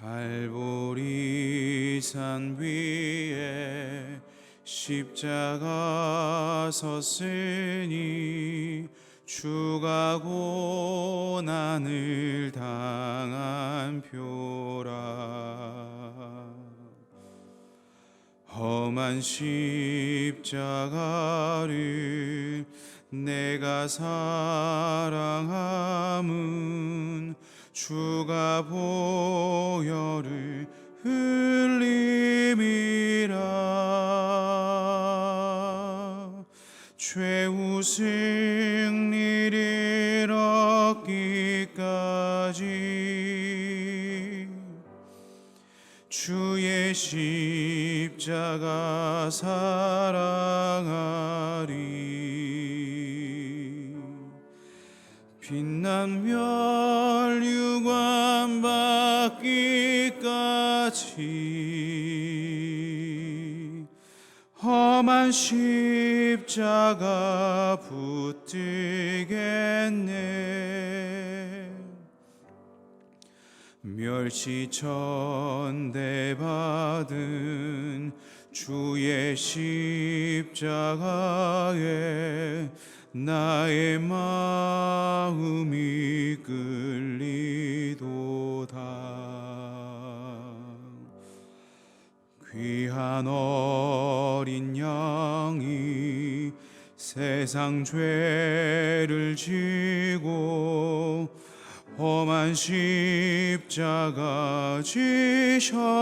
갈보리 산 위에 십자가 섰으니 주가 고 난을 당한 표라. 험한 십자가를 내가 사랑함은 주가 보혈을 흘림이라. 최후 승리를 얻기까지 주의 십자가 사랑하리. 빛난 멸류관 받기까지 험한 십자가 붙들겠네 멸시천대 받은 주의 십자가에 나의 마음이 끌리도다. 귀한 어린 양이 세상 죄를 지고 험한 십자가 지셨도다.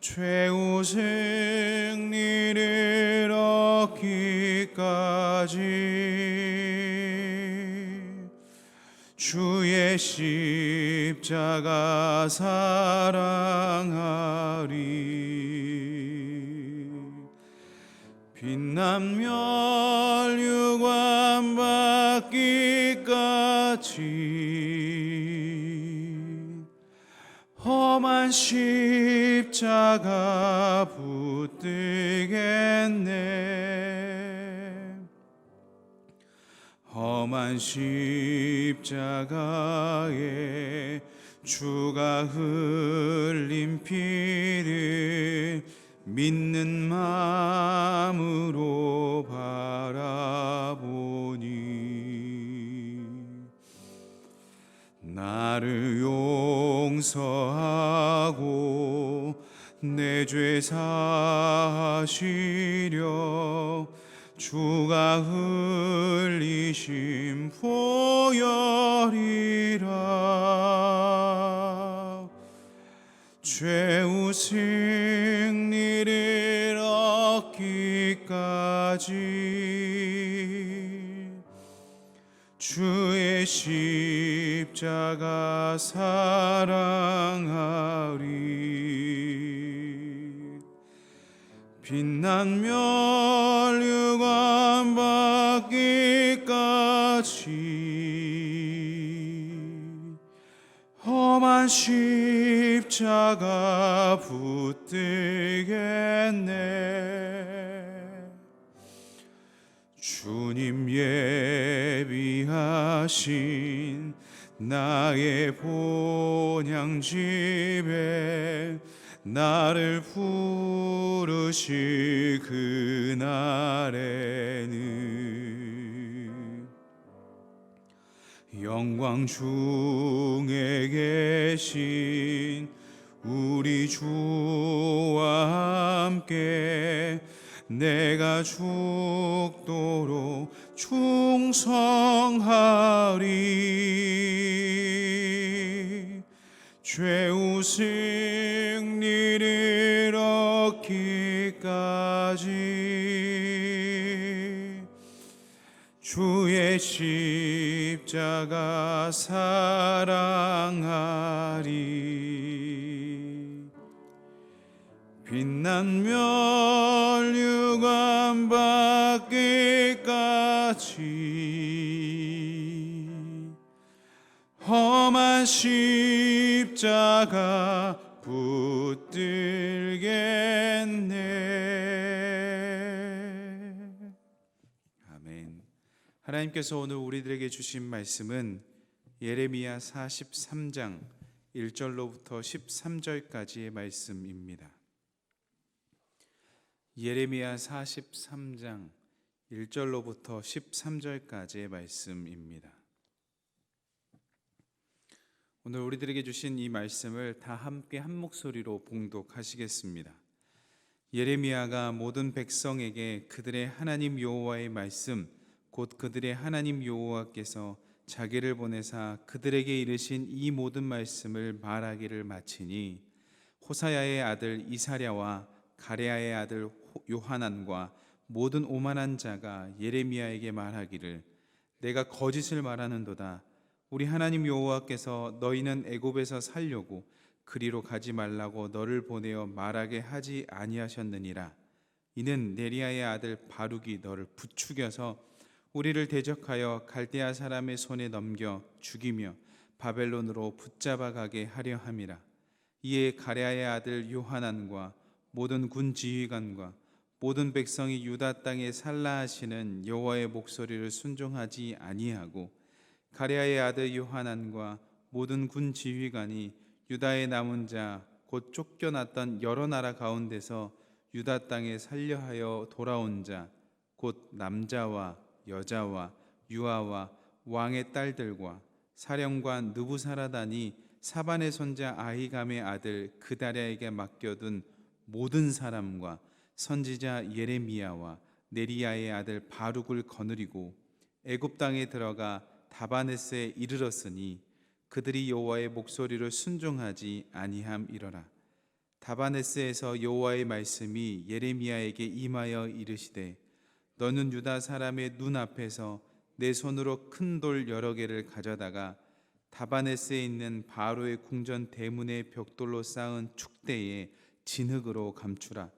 최후 승리를 얻기까지 주의 십자가 사랑하리 빛난 멸류관 받기까지 험한 십자가 붙들겠네. 험한 십자가에 주가 흘린 피를 믿는 마음으로 바라보니 나를 용서하고 내 죄 사하시려 주가 흘리신 보혈이라 죄우 승리를 얻기까지 주의 십자가 사랑하리. 빛난 멸류관 받기까지 험한 십자가 붙들겠네. 주님 예배 하신 나의 본향 집에 나를 부르시 그날에 영광 중에 계신 우리 주와 함께 내가 죽도록 충성하리. 죄우 승리를 얻기까지 주의 십자가 사랑하리. 빛난 멸류관 받기까지 험한 십자가 붙들겠네 하나님께서 오늘 우리들에게 주신 말씀은 예레미야 43장 1절로부터 13절까지의 말씀입니다. 예레미야 43장 1절로부터 13절까지의 말씀입니다. 오늘 우리들에게 주신 이 말씀을 다 함께 한 목소리로 봉독하시겠습니다. 예레미야가 모든 백성에게 그들의 하나님 여호와의 말씀 곧 그들의 하나님 여호와께서 자기를 보내사 그들에게 이르신 이 모든 말씀을 말하기를 마치니 호사야의 아들 이사랴와 가레아의 아들 호- 요하난과 모든 오만한 자가 예레미야에게 말하기를 내가 거짓을 말하는도다. 우리 하나님 여호와께서 너희는 애굽에서 살려고 그리로 가지 말라고 너를 보내어 말하게 하지 아니하셨느니라. 이는 네리아의 아들 바룩이 너를 부추겨서 우리를 대적하여 갈대아 사람의 손에 넘겨 죽이며 바벨론으로 붙잡아 가게 하려 함이라. 이에 가레아의 아들 요하난과 모든 군 지휘관과 모든 백성이 유다 땅에 살라 하시는 여호와의 목소리를 순종하지 아니하고 가레아의 아들 요하난과 모든 군 지휘관이 유다의 남은 자 곧 쫓겨났던 여러 나라 가운데서 유다 땅에 살려하여 돌아온 자 곧 남자와 여자와 유아와 왕의 딸들과 사령관 느부사라단이 사반의 손자 아히감의 아들 그다랴에게 맡겨둔 모든 사람과 선지자 예레미야와 네리야의 아들 바룩을 거느리고 애굽 땅에 들어가 다바네스에 이르렀으니 그들이 여호와의 목소리를 순종하지 아니함이러라. 다바네스에서 여호와의 말씀이 예레미야에게 임하여 이르시되 너는 유다 사람의 눈 앞에서 내 손으로 큰 돌 여러 개를 가져다가 다바네스에 있는 바로의 궁전 대문의 벽돌로 쌓은 축대에 진흙으로 감추라.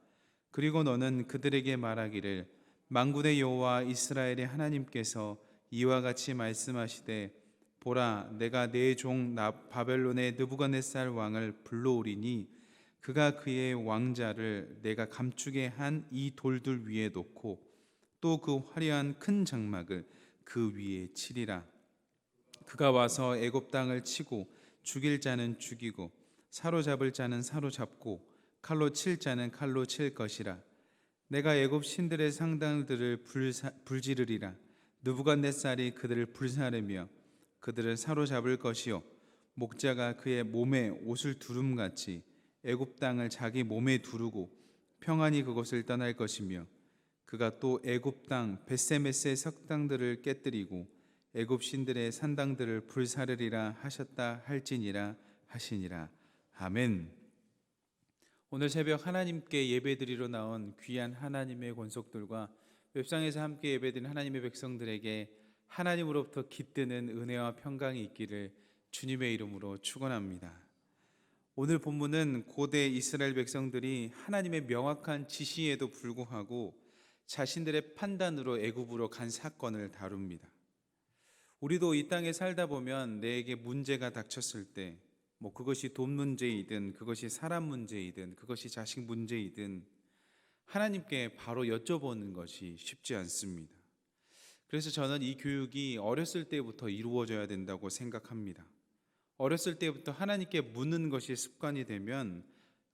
그리고 너는 그들에게 말하기를 만군의 여호와 이스라엘의 하나님께서 이와 같이 말씀하시되 보라 내가 내 종 바벨론의 느부갓네살 왕을 불러오리니 그가 그의 왕자를 내가 감추게 한 이 돌들 위에 놓고 또 그 화려한 큰 장막을 그 위에 치리라. 그가 와서 애굽 땅을 치고 죽일 자는 죽이고 사로잡을 자는 사로잡고 칼로 칠 자는 칼로 칠 것이라. 내가 애굽 신들의 상당들을 불사, 불지르리라. 느부갓네살이 그들을 불사르며 그들을 사로잡을 것이요. 목자가 그의 몸에 옷을 두름같이 애굽 땅을 자기 몸에 두르고 평안히 그곳을 떠날 것이며 그가 또 애굽 땅 베세메스의 석당들을 깨뜨리고 애굽 신들의 산당들을 불사르리라 하셨다 할지니라 하시니라 아멘. 오늘 새벽 하나님께 예배드리러 나온 귀한 하나님의 권속들과 웹상에서 함께 예배드린 하나님의 백성들에게 하나님으로부터 깃드는 은혜와 평강이 있기를 주님의 이름으로 축원합니다. 오늘 본문은 고대 이스라엘 백성들이 하나님의 명확한 지시에도 불구하고 자신들의 판단으로 애굽으로 간 사건을 다룹니다. 우리도 이 땅에 살다 보면 내게 문제가 닥쳤을 때, 뭐 그것이 돈 문제이든, 그것이 사람 문제이든, 그것이 자식 문제이든, 하나님께 바로 여쭤보는 것이 쉽지 않습니다. 그래서 저는 이 교육이 어렸을 때부터 이루어져야 된다고 생각합니다. 어렸을 때부터 하나님께 묻는 것이 습관이 되면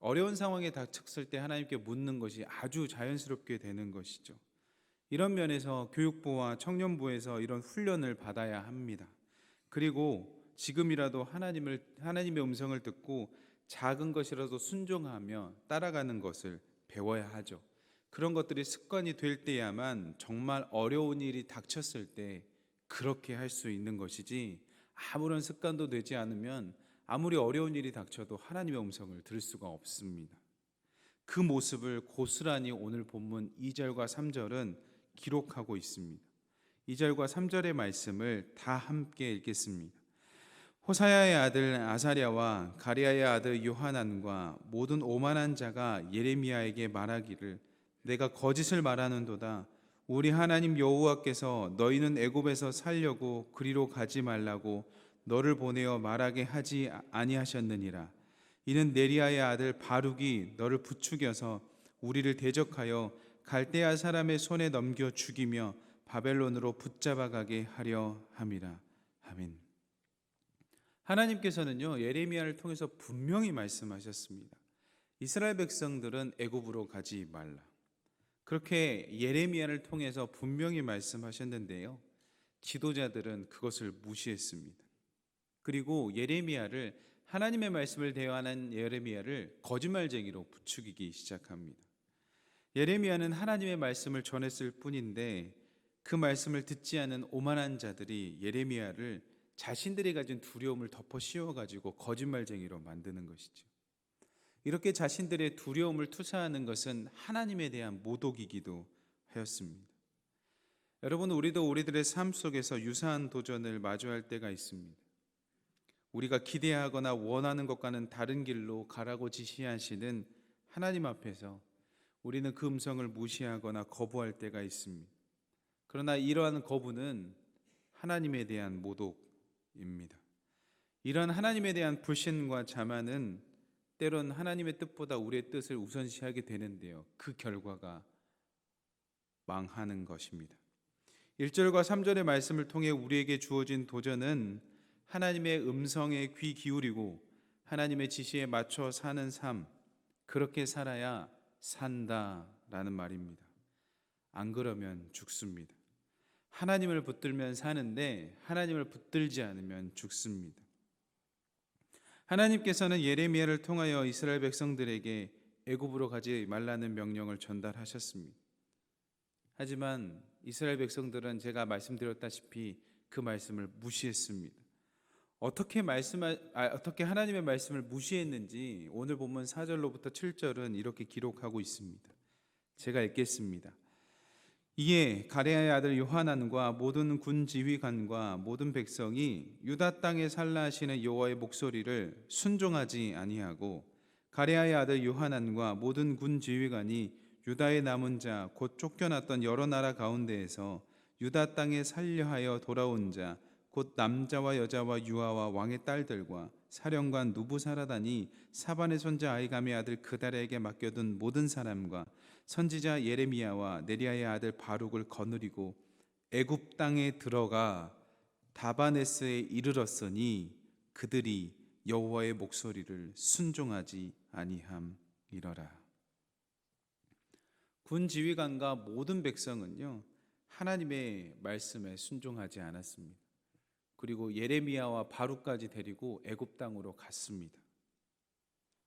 어려운 상황에 닥쳤을 때 하나님께 묻는 것이 아주 자연스럽게 되는 것이죠. 이런 면에서 교육부와 청년부에서 이런 훈련을 받아야 합니다. 그리고 지금이라도 하나님을 하나님의 음성을 듣고 작은 것이라도 순종하며 따라가는 것을 배워야 하죠. 그런 것들이 습관이 될 때야만 정말 어려운 일이 닥쳤을 때 그렇게 할 수 있는 것이지 아무런 습관도 되지 않으면 아무리 어려운 일이 닥쳐도 하나님의 음성을 들을 수가 없습니다. 그 모습을 고스란히 오늘 본문 2절과 3절은 기록하고 있습니다. 2절과 3절의 말씀을 다 함께 읽겠습니다. 호사야의 아들 아사랴와 가리아의 아들 요하난과 모든 오만한 자가 예레미야에게 말하기를 내가 거짓을 말하는도다 우리 하나님 여호와께서 너희는 애굽에서 살려고 그리로 가지 말라고 너를 보내어 말하게 하지 아니하셨느니라 이는 네리아의 아들 바룩이 너를 부추겨서 우리를 대적하여 갈대아 사람의 손에 넘겨 죽이며 바벨론으로 붙잡아 가게 하려 함이라 아멘. 하나님께서는요 예레미야를 통해서 분명히 말씀하셨습니다. 이스라엘 백성들은 애굽으로 가지 말라. 그렇게 예레미야를 통해서 분명히 말씀하셨는데요. 지도자들은 그것을 무시했습니다. 그리고 예레미야를 하나님의 말씀을 대화하는 예레미야를 거짓말쟁이로 부추기기 시작합니다. 예레미야는 하나님의 말씀을 전했을 뿐인데 그 말씀을 듣지 않은 오만한 자들이 예레미야를 자신들이 가진 두려움을 덮어 씌워 가지고 거짓말쟁이로 만드는 것이죠. 이렇게 자신들의 두려움을 투사하는 것은 하나님에 대한 모독이기도 하였습니다. 여러분 우리도 우리들의 삶 속에서 유사한 도전을 마주할 때가 있습니다. 우리가 기대하거나 원하는 것과는 다른 길로 가라고 지시하시는 하나님 앞에서 우리는 그 음성을 무시하거나 거부할 때가 있습니다. 그러나 이러한 거부는 하나님에 대한 모독입니다. 이런 하나님에 대한 불신과 자만은 때론 하나님의 뜻보다 우리의 뜻을 우선시하게 되는데요. 그 결과가 망하는 것입니다. 1절과 3절의 말씀을 통해 우리에게 주어진 도전은 하나님의 음성에 귀 기울이고 하나님의 지시에 맞춰 사는 삶, 그렇게 살아야 산다라는 말입니다. 안 그러면 죽습니다. 하나님을 붙들면 사는데 하나님을 붙들지 않으면 죽습니다. 하나님께서는 예레미야를 통하여 이스라엘 백성들에게 애굽으로 가지 말라는 명령을 전달하셨습니다. 하지만 이스라엘 백성들은 제가 말씀드렸다시피 그 말씀을 무시했습니다. 어떻게 말씀 아, 어떻게 하나님의 말씀을 무시했는지 오늘 본문 4절로부터 7절은 이렇게 기록하고 있습니다. 제가 읽겠습니다. 이에 가레아의 아들 요하난과 모든 군 지휘관과 모든 백성이 유다 땅에 살라 하시는 여호와의 목소리를 순종하지 아니하고 가레아의 아들 요하난과 모든 군 지휘관이 유다의 남은 자 곧 쫓겨났던 여러 나라 가운데에서 유다 땅에 살려하여 돌아온 자 곧 남자와 여자와 유아와 왕의 딸들과 사령관 누부사라다니 사반의 손자 아이감의 아들 그달에게 맡겨둔 모든 사람과 선지자 예레미야와 네리아의 아들 바룩을 거느리고 애굽 땅에 들어가 다바네스에 이르렀으니 그들이 여호와의 목소리를 순종하지 아니함이러라. 군 지휘관과 모든 백성은요 하나님의 말씀에 순종하지 않았습니다. 그리고 예레미야와 바룩까지 데리고 애굽 땅으로 갔습니다.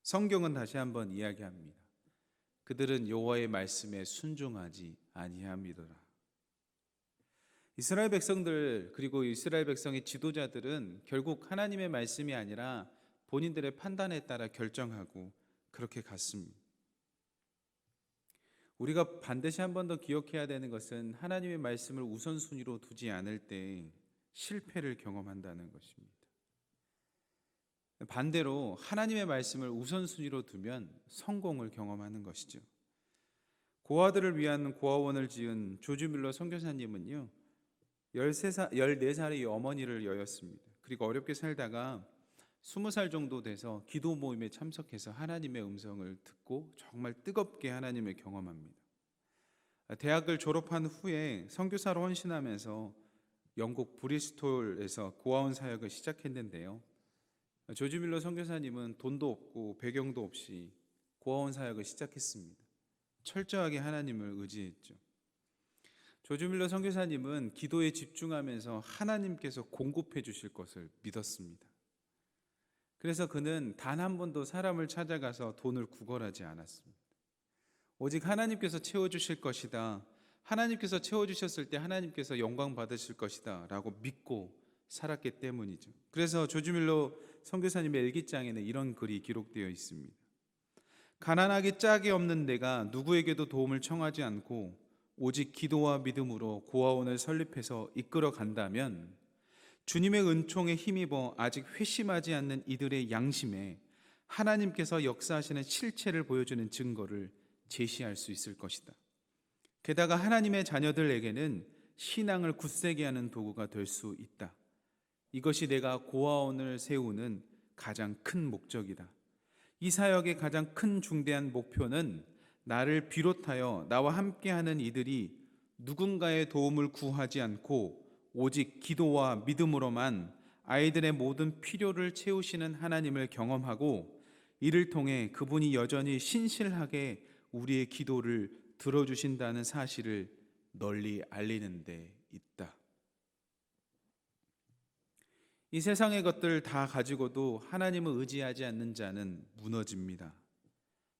성경은 다시 한번 이야기합니다. 그들은 여호와의 말씀에 순종하지 아니함이더라. 이스라엘 백성들 그리고 이스라엘 백성의 지도자들은 결국 하나님의 말씀이 아니라 본인들의 판단에 따라 결정하고 그렇게 갔습니다. 우리가 반드시 한 번 더 기억해야 되는 것은 하나님의 말씀을 우선순위로 두지 않을 때 실패를 경험한다는 것입니다. 반대로 하나님의 말씀을 우선순위로 두면 성공을 경험하는 것이죠. 고아들을 위한 고아원을 지은 조지 밀러 선교사님은요. 13살, 14살의 어머니를 여였습니다. 그리고 어렵게 살다가 20살 정도 돼서 기도 모임에 참석해서 하나님의 음성을 듣고 정말 뜨겁게 하나님을 경험합니다. 대학을 졸업한 후에 선교사로 헌신하면서 영국 브리스톨에서 고아원 사역을 시작했는데요. 조지 밀러 선교사님은 돈도 없고 배경도 없이 고아원 사역을 시작했습니다. 철저하게 하나님을 의지했죠. 조지 밀러 선교사님은 기도에 집중하면서 하나님께서 공급해 주실 것을 믿었습니다. 그래서 그는 단 한 번도 사람을 찾아가서 돈을 구걸하지 않았습니다. 오직 하나님께서 채워 주실 것이다. 하나님께서 채워주셨을 때 하나님께서 영광 받으실 것이다. 라고 믿고 살았기 때문이죠. 그래서 조주밀로 선교사님의 일기장에는 이런 글이 기록되어 있습니다. 가난하기 짝이 없는 내가 누구에게도 도움을 청하지 않고 오직 기도와 믿음으로 고아원을 설립해서 이끌어 간다면 주님의 은총에 힘입어 아직 회심하지 않는 이들의 양심에 하나님께서 역사하시는 실체를 보여주는 증거를 제시할 수 있을 것이다. 게다가 하나님의 자녀들에게는 신앙을 굳세게 하는 도구가 될 수 있다. 이것이 내가 고아원을 세우는 가장 큰 목적이다. 이 사역의 가장 큰 중대한 목표는 나를 비롯하여 나와 함께하는 이들이 누군가의 도움을 구하지 않고 오직 기도와 믿음으로만 아이들의 모든 필요를 채우시는 하나님을 경험하고 이를 통해 그분이 여전히 신실하게 우리의 기도를 들어주신다는 사실을 널리 알리는 데 있다. 이 세상의 것들 다 가지고도 하나님을 의지하지 않는 자는 무너집니다.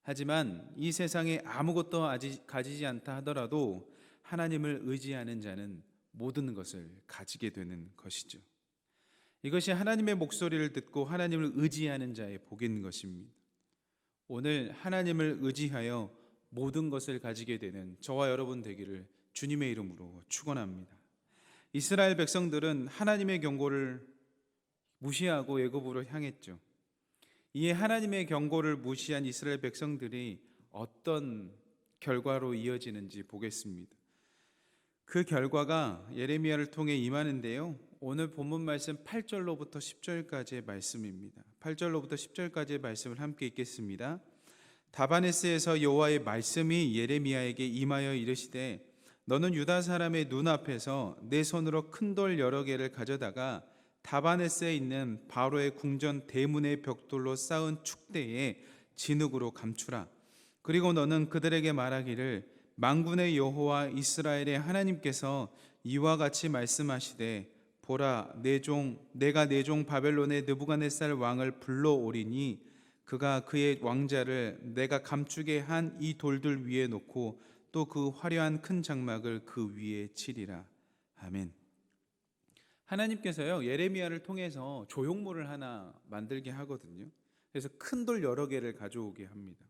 하지만 이 세상에 아무것도 가지지 않다 하더라도 하나님을 의지하는 자는 모든 것을 가지게 되는 것이죠. 이것이 하나님의 목소리를 듣고 하나님을 의지하는 자의 복인 것입니다. 오늘 하나님을 의지하여 모든 것을 가지게 되는 저와 여러분 되기를 주님의 이름으로 축원합니다. 이스라엘 백성들은 하나님의 경고를 무시하고 애굽으로 향했죠. 이에 하나님의 경고를 무시한 이스라엘 백성들이 어떤 결과로 이어지는지 보겠습니다. 그 결과가 예레미야를 통해 임하는데요. 오늘 본문 말씀 8절로부터 10절까지의 말씀입니다. 8절로부터 10절까지의 말씀을 함께 읽겠습니다. 다바네스에서 여호와의 말씀이 예레미야에게 임하여 이르시되 너는 유다 사람의 눈앞에서 내 손으로 큰 돌 여러 개를 가져다가 다바네스에 있는 바로의 궁전 대문의 벽돌로 쌓은 축대에 진흙으로 감추라. 그리고 너는 그들에게 말하기를 망군의 여호와 이스라엘의 하나님께서 이와 같이 말씀하시되 보라 내 종 내가 내 종 바벨론의 느부갓네살 왕을 불러오리니 그가 그의 왕자를 내가 감추게 한 이 돌들 위에 놓고 또 그 화려한 큰 장막을 그 위에 치리라. 아멘. 하나님께서요 예레미야를 통해서 조형물을 하나 만들게 하거든요. 그래서 큰 돌 여러 개를 가져오게 합니다.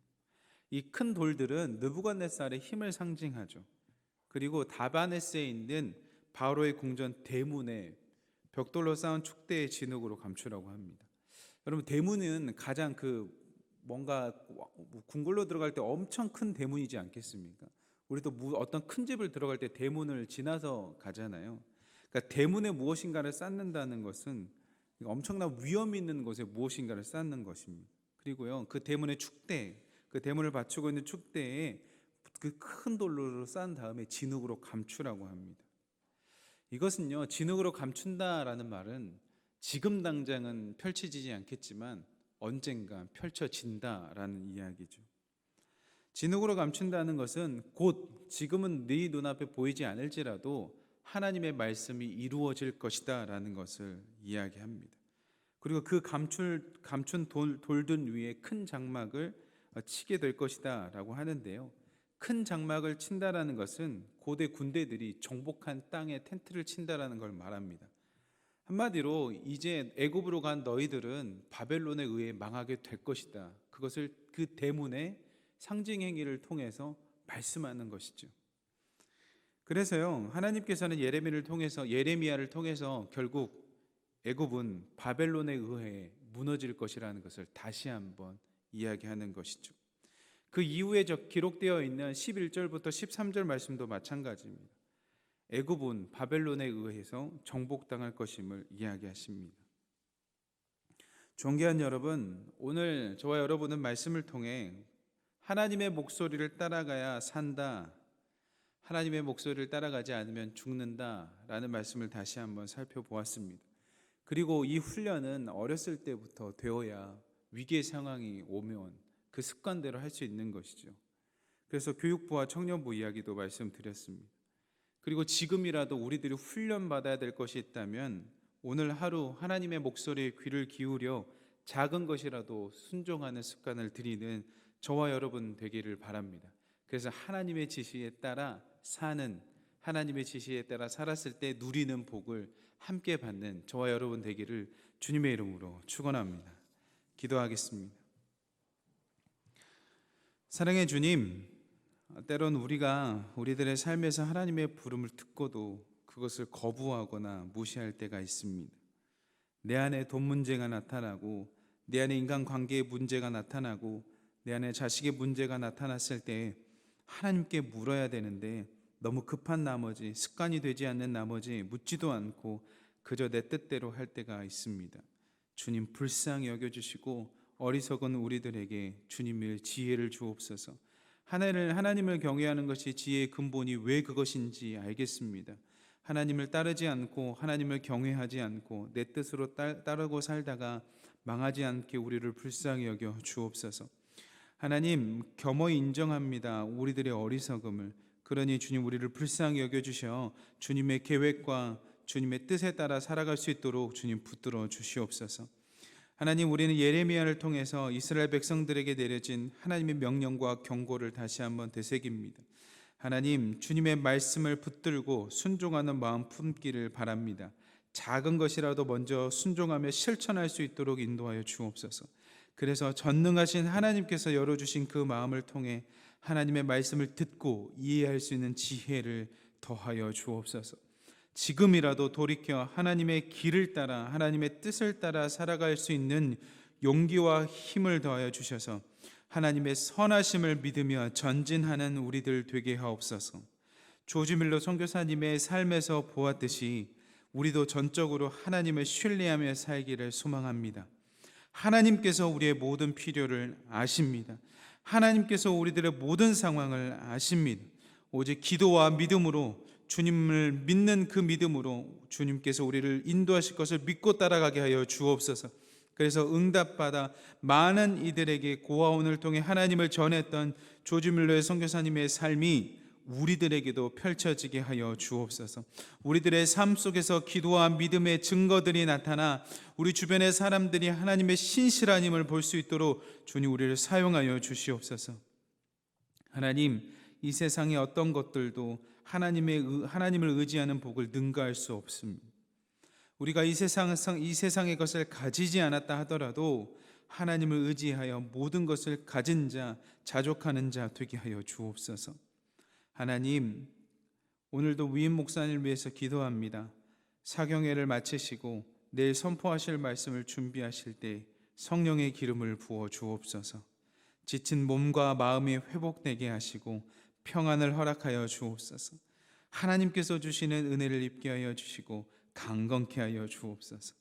이 큰 돌들은 느부갓네살의 힘을 상징하죠. 그리고 다바네스에 있는 바로의 궁전 대문에 벽돌로 쌓은 축대의 진흙으로 감추라고 합니다. 여러분 대문은 가장 그 뭔가 궁궐로 들어갈 때 엄청 큰 대문이지 않겠습니까? 우리도 어떤 큰 집을 들어갈 때 대문을 지나서 가잖아요. 그러니까 대문에 무엇인가를 쌓는다는 것은 엄청난 위험 있는 곳에 무엇인가를 쌓는 것입니다. 그리고요 그 대문의 축대, 그 대문을 받치고 있는 축대에 그 큰 돌로 쌓은 다음에 진흙으로 감추라고 합니다. 이것은요 진흙으로 감춘다라는 말은 지금 당장은 펼쳐지지 않겠지만 언젠가 펼쳐진다라는 이야기죠. 진흙으로 감춘다는 것은 곧 지금은 네 눈앞에 보이지 않을지라도 하나님의 말씀이 이루어질 것이다라는 것을 이야기합니다. 그리고 그 감출 감춘 돌, 돌들 위에 큰 장막을 치게 될 것이다라고 하는데요. 큰 장막을 친다라는 것은 고대 군대들이 정복한 땅에 텐트를 친다라는 걸 말합니다. 한마디로 이제 애굽으로 간 너희들은 바벨론에 의해 망하게 될 것이다. 그것을 그 대문의 상징 행위를 통해서 말씀하는 것이죠. 그래서요. 하나님께서는 예레미야를 통해서 예레미야를 통해서 결국 애굽은 바벨론에 의해 무너질 것이라는 것을 다시 한번 이야기하는 것이죠. 그 이후에 저 기록되어 있는 11절부터 13절 말씀도 마찬가지입니다. 애굽은 바벨론에 의해서 정복당할 것임을 이야기하십니다. 존귀한 여러분, 오늘 저와 여러분은 말씀을 통해 하나님의 목소리를 따라가야 산다. 하나님의 목소리를 따라가지 않으면 죽는다라는 말씀을 다시 한번 살펴보았습니다. 그리고 이 훈련은 어렸을 때부터 되어야 위기의 상황이 오면 그 습관대로 할 수 있는 것이죠. 그래서 교육부와 청년부 이야기도 말씀드렸습니다. 그리고 지금이라도 우리들이 훈련받아야 될 것이 있다면 오늘 하루 하나님의 목소리에 귀를 기울여 작은 것이라도 순종하는 습관을 들이는 저와 여러분 되기를 바랍니다. 그래서 하나님의 지시에 따라 사는 하나님의 지시에 따라 살았을 때 누리는 복을 함께 받는 저와 여러분 되기를 주님의 이름으로 축원합니다. 기도하겠습니다. 사랑의 주님, 때론 우리가 우리들의 삶에서 하나님의 부름을 듣고도 그것을 거부하거나 무시할 때가 있습니다. 내 안에 돈 문제가 나타나고 내 안에 인간 관계의 문제가 나타나고 내 안에 자식의 문제가 나타났을 때 하나님께 물어야 되는데 너무 급한 나머지 습관이 되지 않는 나머지 묻지도 않고 그저 내 뜻대로 할 때가 있습니다. 주님 불쌍히 여겨 주시고 어리석은 우리들에게 주님의 지혜를 주옵소서. 하나님을 하나님을 경외하는 것이 지혜의 근본이 왜 그것인지 알겠습니다. 하나님을 따르지 않고 하나님을 경외하지 않고 내 뜻으로 따, 따르고 살다가 망하지 않게 우리를 불쌍히 여겨 주옵소서. 하나님 겸허히 인정합니다. 우리들의 어리석음을 그러니 주님 우리를 불쌍히 여겨 주셔 주님의 계획과 주님의 뜻에 따라 살아갈 수 있도록 주님 붙들어 주시옵소서. 하나님 우리는 예레미야를 통해서 이스라엘 백성들에게 내려진 하나님의 명령과 경고를 다시 한번 되새깁니다. 하나님 주님의 말씀을 붙들고 순종하는 마음 품기를 바랍니다. 작은 것이라도 먼저 순종하며 실천할 수 있도록 인도하여 주옵소서. 그래서 전능하신 하나님께서 열어주신 그 마음을 통해 하나님의 말씀을 듣고 이해할 수 있는 지혜를 더하여 주옵소서. 지금이라도 돌이켜 하나님의 길을 따라 하나님의 뜻을 따라 살아갈 수 있는 용기와 힘을 더하여 주셔서 하나님의 선하심을 믿으며 전진하는 우리들 되게 하옵소서. 조지밀로 선교사님의 삶에서 보았듯이 우리도 전적으로 하나님을 신뢰하며 살기를 소망합니다. 하나님께서 우리의 모든 필요를 아십니다. 하나님께서 우리들의 모든 상황을 아십니다. 오직 기도와 믿음으로 주님을 믿는 그 믿음으로 주님께서 우리를 인도하실 것을 믿고 따라가게 하여 주옵소서. 그래서 응답받아 많은 이들에게 고아원을 통해 하나님을 전했던 조지밀러의 선교사님의 삶이 우리들에게도 펼쳐지게 하여 주옵소서. 우리들의 삶 속에서 기도와 믿음의 증거들이 나타나 우리 주변의 사람들이 하나님의 신실한 힘을 볼 수 있도록 주님 우리를 사용하여 주시옵소서. 하나님, 이 세상의 어떤 것들도 하나님의 하나님을 의지하는 복을 능가할 수 없습니다. 우리가 이 세상 이 세상의 것을 가지지 않았다 하더라도 하나님을 의지하여 모든 것을 가진 자, 자족하는 자 되게 하여 주옵소서. 하나님, 오늘도 위임 목사님을 위해서 기도합니다. 사경회를 마치시고 내일 선포하실 말씀을 준비하실 때 성령의 기름을 부어 주옵소서. 지친 몸과 마음이 회복되게 하시고 평안을 허락하여 주옵소서. 하나님께서 주시는 은혜를 입게 하여 주시고 강건케 하여 주옵소서.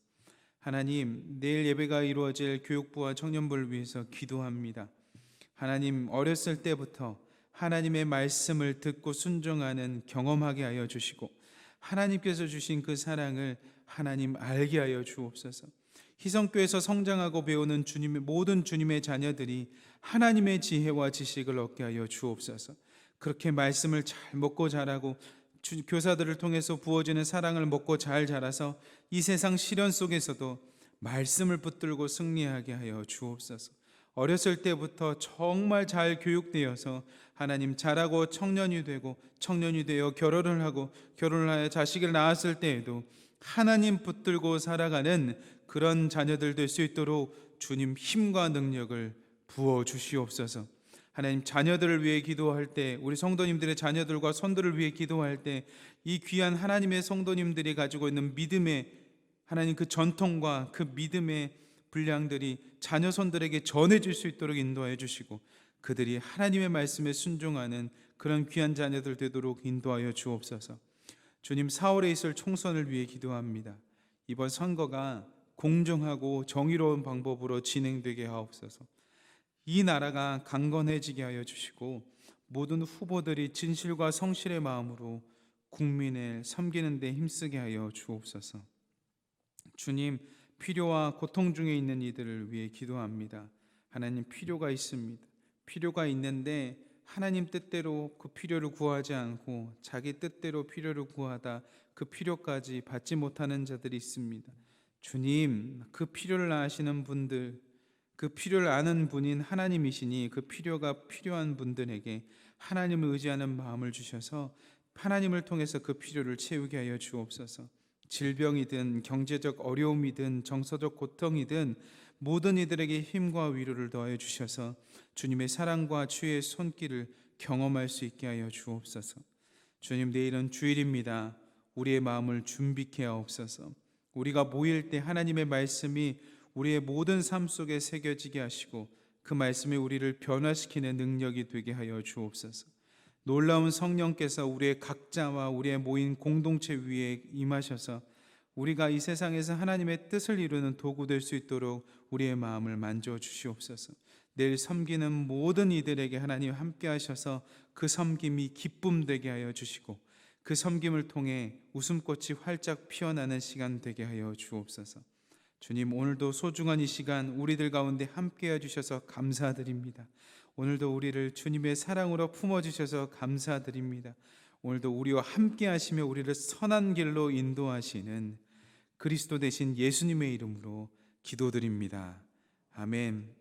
하나님, 내일 예배가 이루어질 교육부와 청년부를 위해서 기도합니다. 하나님, 어렸을 때부터 하나님의 말씀을 듣고 순종하는 경험하게 하여 주시고 하나님께서 주신 그 사랑을 하나님 알게 하여 주옵소서. 희성교에서 성장하고 배우는 주님의 모든 주님의 자녀들이 하나님의 지혜와 지식을 얻게 하여 주옵소서. 그렇게 말씀을 잘 먹고 자라고 교사들을 통해서 부어지는 사랑을 먹고 잘 자라서 이 세상 시련 속에서도 말씀을 붙들고 승리하게 하여 주옵소서. 어렸을 때부터 정말 잘 교육되어서 하나님 자라고 청년이 되고 청년이 되어 결혼을 하고 결혼을 하여 자식을 낳았을 때에도 하나님 붙들고 살아가는 그런 자녀들 될 수 있도록 주님 힘과 능력을 부어 주시옵소서. 하나님 자녀들을 위해 기도할 때 우리 성도님들의 자녀들과 손들을 위해 기도할 때 이 귀한 하나님의 성도님들이 가지고 있는 믿음의 하나님 그 전통과 그 믿음의 분량들이 자녀 손들에게 전해질 수 있도록 인도하여 주시고 그들이 하나님의 말씀에 순종하는 그런 귀한 자녀들 되도록 인도하여 주옵소서. 주님 4월에 있을 총선을 위해 기도합니다. 이번 선거가 공정하고 정의로운 방법으로 진행되게 하옵소서. 이 나라가 강건해지게 하여 주시고 모든 후보들이 진실과 성실의 마음으로 국민을 섬기는 데 힘쓰게 하여 주옵소서. 주님, 필요와 고통 중에 있는 이들을 위해 기도합니다. 하나님 필요가 있습니다. 필요가 있는데 하나님 뜻대로 그 필요를 구하지 않고 자기 뜻대로 필요를 구하다 그 필요까지 받지 못하는 자들이 있습니다. 주님, 그 필요를 아시는 분들, 그 필요를 아는 분인 하나님이시니 그 필요가 필요한 분들에게 하나님을 의지하는 마음을 주셔서 하나님을 통해서 그 필요를 채우게 하여 주옵소서. 질병이든 경제적 어려움이든 정서적 고통이든 모든 이들에게 힘과 위로를 더해 주셔서 주님의 사랑과 주의 손길을 경험할 수 있게 하여 주옵소서. 주님 내일은 주일입니다. 우리의 마음을 준비케 하옵소서. 우리가 모일 때 하나님의 말씀이 우리의 모든 삶 속에 새겨지게 하시고 그 말씀이 우리를 변화시키는 능력이 되게 하여 주옵소서. 놀라운 성령께서 우리의 각자와 우리의 모인 공동체 위에 임하셔서 우리가 이 세상에서 하나님의 뜻을 이루는 도구 될 수 있도록 우리의 마음을 만져 주시옵소서. 내일 섬기는 모든 이들에게 하나님 함께 하셔서 그 섬김이 기쁨 되게 하여 주시고 그 섬김을 통해 웃음꽃이 활짝 피어나는 시간 되게 하여 주옵소서. 주님 오늘도 소중한 이 시간 우리들 가운데 함께 해 주셔서 감사드립니다. 오늘도 우리를 주님의 사랑으로 품어 주셔서 감사드립니다. 오늘도 우리와 함께 하시며 우리를 선한 길로 인도하시는 그리스도 대신 예수님의 이름으로 기도드립니다. 아멘.